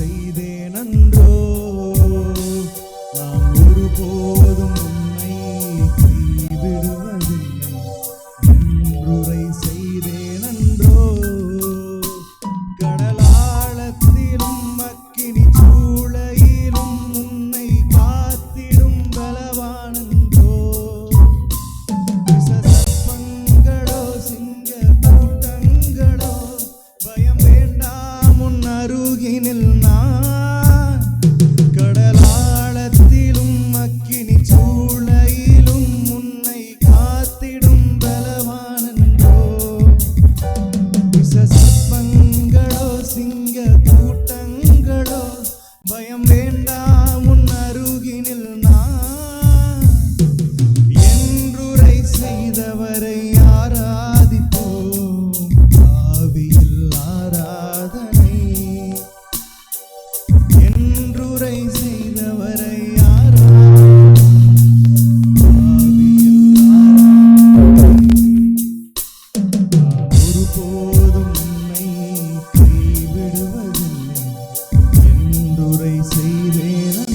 செய்தேனன்றோ? நாம் ஒருபோதும் செய்தேனோ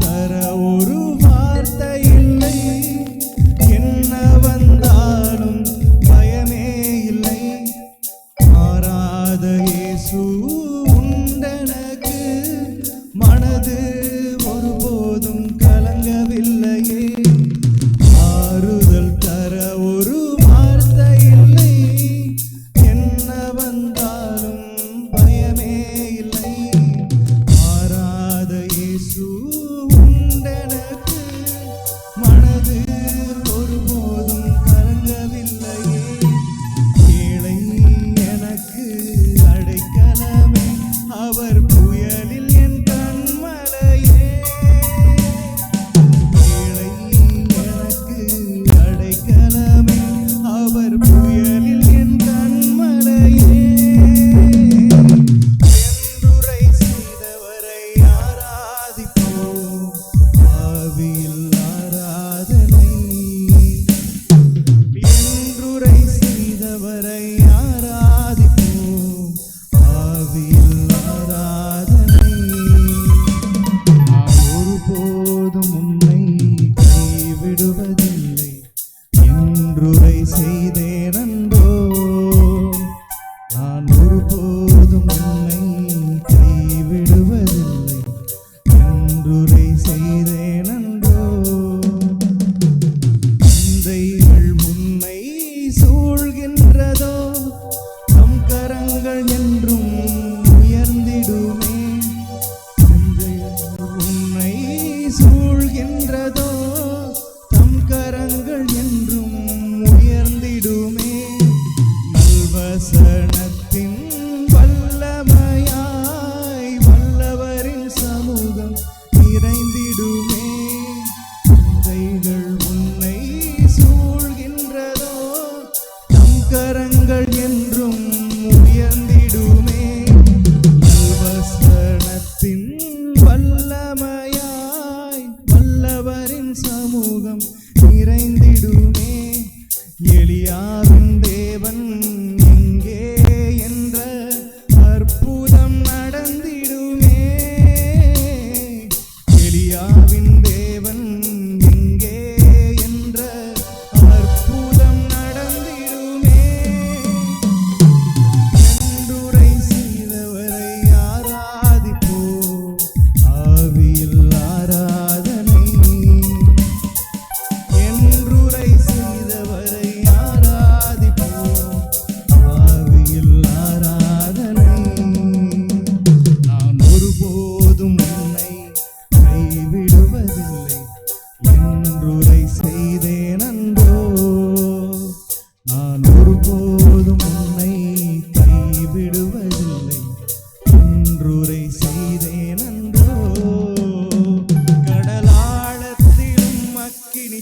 தர ஒரு வார்த்தை என்ன வந்தாலும் பயமே இல்லை. மாறாத உண்டனக்கு மனது கர்த்தரை ஆராதிப்போம். ஆவியில் ஆராதனை. ஒருபோதும் உம்மை நான் ஒருபோதும் உன்னை கைவிடுவதில்லை. இன்றுரை செய்தேன் அன்றோ. கடலாழத்திலும் மக்கினி